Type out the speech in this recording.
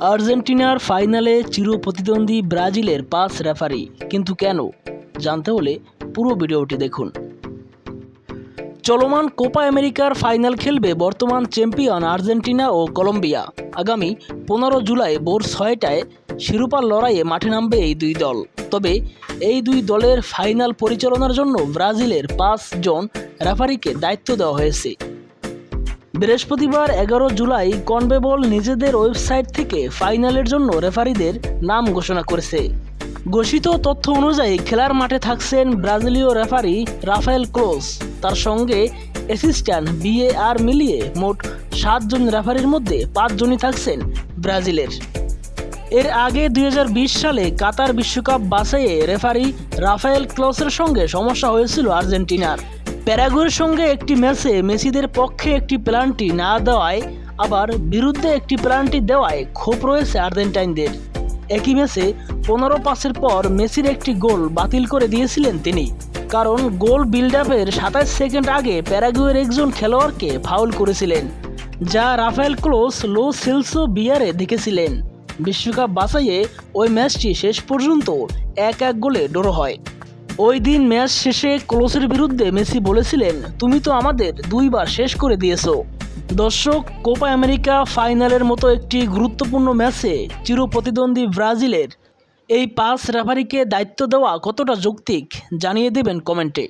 আর্জেন্টিনার ফাইনালে চিরপ্রতিদ্বন্দ্বী ব্রাজিলের পাঁচ রেফারি। কিন্তু কেন? জানতে হলে পুরো ভিডিওটি দেখুন। চলমান কোপা আমেরিকার ফাইনাল খেলবে বর্তমান চ্যাম্পিয়ন আর্জেন্টিনা ও কলম্বিয়া। আগামী পনেরো জুলাই ভোর ছয়টায় শিরোপার লড়াইয়ে মাঠে নামবে এই দুই দল। তবে এই দুই দলের ফাইনাল পরিচালনার জন্য ব্রাজিলের পাঁচজন রেফারিকে দায়িত্ব দেওয়া হয়েছে। বৃহস্পতিবার এগারো জুলাই কনবেবল নিজেদের ওয়েবসাইট থেকে ফাইনালের জন্য রেফারিদের নাম ঘোষণা করেছে। ঘোষিত তথ্য অনুযায়ী খেলার মাঠে থাকছেন ব্রাজিলীয় রেফারি রাফায়েল ক্লোস তার সঙ্গে অ্যাসিস্ট্যান্ট বিএআর মিলিয়ে মোট সাতজন রেফারির মধ্যে পাঁচজনই থাকছেন ব্রাজিলের। এর আগে দুই হাজার বিশ সালে কাতার বিশ্বকাপ বাছাইয়ে রেফারি রাফায়েল ক্লসের সঙ্গে সমস্যা হয়েছিল আর্জেন্টিনার। প্যারাগুয়ের সঙ্গে একটি ম্যাচে মেসিদের পক্ষে একটি প্লান্টি না দেওয়ায়, আবার বিরুদ্ধে একটি প্লান্টি দেওয়ায় ক্ষোভ রয়েছে আর্জেন্টাইনদের। একই ম্যাচে পনেরো পাসের পর মেসির একটি গোল বাতিল করে দিয়েছিলেন তিনি। কারণ গোল বিল্ড আপের সাতাশ সেকেন্ড আগে প্যারাগুয়ের একজন খেলোয়াড়কে ফাউল করেছিলেন, যা রাফায়েল ক্লোস লো সেলসো বিয়ারে দেখেছিলেন। বিশ্বকাপ বাছাইয়ে ওই ম্যাচটি শেষ পর্যন্ত এক এক গোলে ড্র হয়। ওই দিন ম্যাচ শেষে ক্লোসের বিরুদ্ধে মেসি বলেছিলেন, তুমি তো আমাদের দুইবার শেষ করে দিয়েছ। দর্শক, কোপা আমেরিকা ফাইনালের মতো একটি গুরুত্বপূর্ণ ম্যাচে চিরপ্রতিদ্বন্দ্বী ব্রাজিলের এই পাস রেফারিকে দায়িত্ব দেওয়া কতটা যৌক্তিক জানিয়ে দেবেন কমেন্টে।